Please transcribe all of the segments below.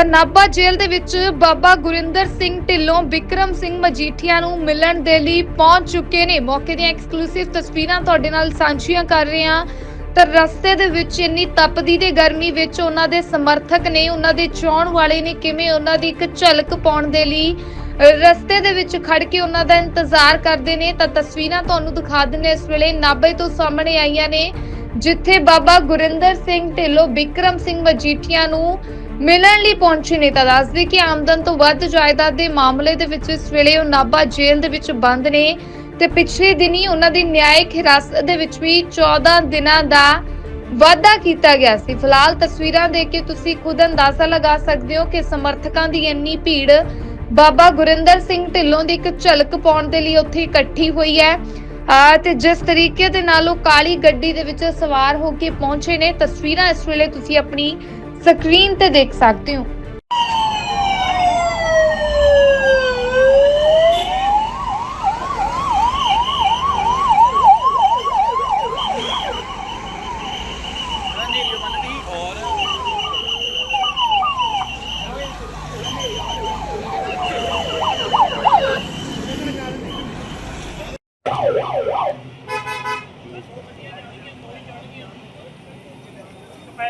ਤਾਂ ਨਾਭਾ ਜੇਲ੍ਹ ਦੇ ਵਿੱਚ ਬਾਬਾ ਗੁਰਿੰਦਰ ਸਿੰਘ ਢਿੱਲੋਂ ਵਿਕਰਮ ਸਿੰਘ ਮਜੀਠੀਆ ਨੂੰ ਮਿਲਣ ਦੇ ਲਈ ਪਹੁੰਚ ਚੁੱਕੇ ਨੇ। ਮੌਕੇ ਦੀਆਂ ਐਕਸਕਲੂਸਿਵ ਤਸਵੀਰਾਂ ਤੁਹਾਡੇ ਨਾਲ ਸਾਂਝੀਆਂ ਕਰ ਰਹੇ ਹਾਂ। ਤਾਂ ਰਸਤੇ ਦੇ ਵਿੱਚ ਇੰਨੀ ਤਪਦੀ ਤੇ ਗਰਮੀ ਵਿੱਚ ਉਹਨਾਂ ਦੇ ਸਮਰਥਕ ਨੇ, ਉਹਨਾਂ ਦੇ ਚਾਹਣ ਵਾਲੇ ਨੇ ਕਿਵੇਂ ਉਹਨਾਂ ਦੀ ਇੱਕ ਝਲਕ ਪਾਉਣ ਦੇ ਲਈ ਰਸਤੇ ਦੇ ਵਿੱਚ ਖੜ ਕੇ ਉਹਨਾਂ ਦਾ ਇੰਤਜ਼ਾਰ ਕਰਦੇ ਨੇ। ਤਾਂ ਤਸਵੀਰਾਂ ਤੁਹਾਨੂੰ ਦਿਖਾ ਦਿੰਦੇ ਇਸ ਵੇਲੇ ਨਾਭੇ ਤੋਂ ਸਾਹਮਣੇ ਆਈਆਂ ਨੇ। ਜਿੱਥੇ ਬਾਬਾ ਗੁਰਿੰਦਰ ਸਿੰਘ ਢਿੱਲੋਂ ਵਿਕਰਮ ਸਿੰਘ ਮਜੀਠੀਆ ਨੂੰ ਮਿਲਣ ਲਈ ਪਹੁੰਚੇ ਨੇ ਦੱਸਦੇ ਕਿ ਆਮਦਨ ਤੋਂ ਵੱਧ ਜਾਇਦਾਦ ਦੇ ਮਾਮਲੇ ਦੇ ਵਿੱਚ ਇਸ ਵੇਲੇ ਉਹ ਨਾਭਾ ਜੇਲ੍ਹ ਦੇ ਵਿੱਚ ਬੰਦ ਨੇ ਤੇ ਪਿਛਲੇ ਦਿਨੀ ਉਹਨਾਂ ਦੀ ਨਿਆਇਕ ਹਿਰਾਸਤ ਦੇ ਵਿੱਚ ਵੀ 14 ਦਿਨਾਂ ਦਾ ਵਾਅਦਾ ਕੀਤਾ ਗਿਆ ਸੀ। ਫਿਲਹਾਲ ਤਸਵੀਰਾਂ ਦੇਖ ਕੇ ਤੁਸੀਂ ਖੁਦ ਅੰਦਾਜ਼ਾ ਲਗਾ ਸਕਦੇ ਹੋ ਕਿ ਸਮਰਥਕਾਂ ਦੀ ਇੰਨੀ ਭੀੜ ਬਾਬਾ ਗੁਰਿੰਦਰ ਸਿੰਘ ਢਿੱਲੋਂ ਦੀ ਇੱਕ ਝਲਕ ਪਾਉਣ ਦੇ ਲਈ ਉੱਥੇ ਇਕੱਠੀ ਹੋਈ ਹੈ। ਆ ਤੇ ਜਿਸ ਤਰੀਕੇ ਦੇ ਨਾਲ ਉਹ ਕਾਲੀ ਗੱਡੀ ਦੇ ਵਿੱਚ ਸਵਾਰ ਹੋ ਕੇ ਪਹੁੰਚੇ ਨੇ, ਤਸਵੀਰਾਂ ਇਸ ਵੇਲੇ ਤੁਸੀਂ ਆਪਣੀ ਸਕਰੀਨ ਤੇ ਦੇਖ ਸਕਦੇ ਹੋ।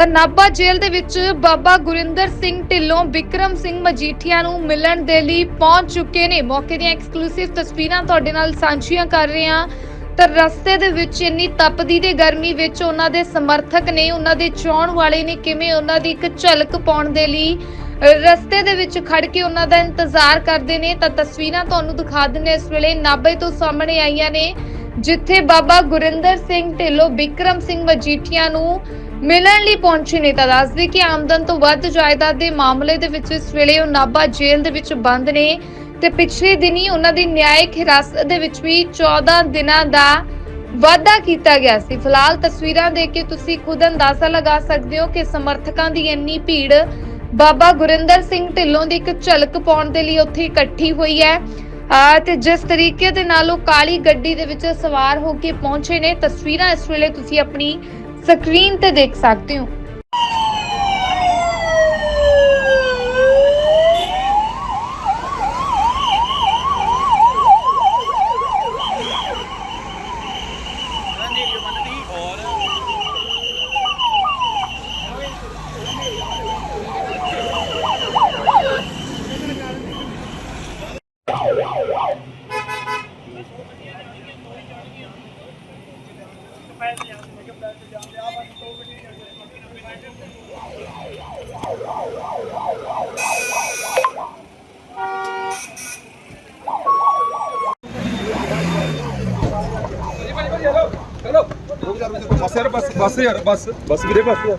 ਤਾਂ ਨਾਭਾ ਜੇਲ੍ਹ ਦੇ ਵਿੱਚ ਬਾਬਾ ਗੁਰਿੰਦਰ ਸਿੰਘ ਢਿੱਲੋਂ ਵਿਕਰਮ ਸਿੰਘ ਮਜੀਠੀਆ ਨੂੰ ਮਿਲਣ ਦੇ ਲਈ ਪਹੁੰਚ ਚੁੱਕੇ ਨੇ। ਮੌਕੇ ਦੀਆਂ ਐਕਸਕਲੂਸਿਵ ਤਸਵੀਰਾਂ ਤੁਹਾਡੇ ਨਾਲ ਸਾਂਝੀਆਂ ਕਰ ਰਹੇ ਹਾਂ। ਤਾਂ ਰਸਤੇ ਦੇ ਵਿੱਚ ਇੰਨੀ ਤਪਦੀ ਤੇ ਗਰਮੀ ਵਿੱਚ ਉਹਨਾਂ ਦੇ ਸਮਰਥਕ ਨੇ, ਉਹਨਾਂ ਦੇ ਚਾਹਣ ਵਾਲੇ ਨੇ ਕਿਵੇਂ ਉਹਨਾਂ ਦੀ ਇੱਕ ਝਲਕ ਪਾਉਣ ਦੇ ਲਈ ਰਸਤੇ ਦੇ ਵਿੱਚ ਖੜ ਕੇ ਉਹਨਾਂ ਦਾ ਇੰਤਜ਼ਾਰ ਕਰਦੇ ਨੇ। ਤਾਂ ਤਸਵੀਰਾਂ ਤੁਹਾਨੂੰ ਦਿਖਾ ਦਿੰਦੇ ਇਸ ਵੇਲੇ ਨਾਭੇ ਤੋਂ ਸਾਹਮਣੇ ਆਈਆਂ ਨੇ, ਜਿੱਥੇ ਬਾਬਾ ਗੁਰਿੰਦਰ ਸਿੰਘ ਢਿੱਲੋਂ ਵਿਕਰਮ ਸਿੰਘ ਮਜੀਠੀਆ ਨੂੰ ਮਿਲਣ ਲਈ ਪਹੁੰਚੇ ਨੇ ਤਾਂ ਦੱਸਦੇ ਕਿ ਆਮਦਨ ਤੋਂ ਵੱਧ ਜਾਇਦਾਦ ਦੇ ਮਾਮਲੇ ਦੇ ਵਿੱਚ ਇਸ ਵੇਲੇ ਉਹ ਨਾਭਾ ਜੇਲ੍ਹ ਦੇ ਵਿੱਚ ਬੰਦ ਨੇ ਤੇ ਪਿਛਲੇ ਦਿਨੀ ਉਹਨਾਂ ਦੀ ਨਿਆਇਕ ਹਿਰਾਸਤ ਦੇ ਵਿੱਚ ਵੀ 14 ਦਿਨਾਂ ਦਾ ਵਾਅਦਾ ਕੀਤਾ ਗਿਆ ਸੀ। ਫਿਲਹਾਲ ਤਸਵੀਰਾਂ ਦੇਖ ਕੇ ਤੁਸੀਂ ਖੁਦ ਅੰਦਾਜ਼ਾ ਲਗਾ ਸਕਦੇ ਹੋ ਕਿ ਸਮਰਥਕਾਂ ਦੀ ਇੰਨੀ ਭੀੜ ਬਾਬਾ ਗੁਰਿੰਦਰ ਸਿੰਘ ਢਿੱਲੋਂ ਦੀ ਇੱਕ ਝਲਕ ਪਾਉਣ ਦੇ ਲਈ ਉੱਥੇ ਇਕੱਠੀ ਹੋਈ ਹੈ। ਆ ਤੇ ਜਿਸ ਤਰੀਕੇ ਦੇ ਨਾਲ ਉਹ ਕਾਲੀ ਗੱਡੀ ਦੇ ਵਿੱਚ ਸਵਾਰ ਹੋ ਕੇ ਪਹੁੰਚੇ ਨੇ। ਤਸਵੀਰਾਂ ਇਸ ਵੇਲੇ ਤੁਸੀਂ ਆਪਣੀ ਸਕਰੀਨ ਤੇ ਦੇਖ ਸਕਦੇ ਹੋ। ਬਸ ਯਾਰ ਬਸ ਬਸ ਯਾਰ ਬਸ ਬਸ ਵੀਰੇ ਬਸ ਯਾਰ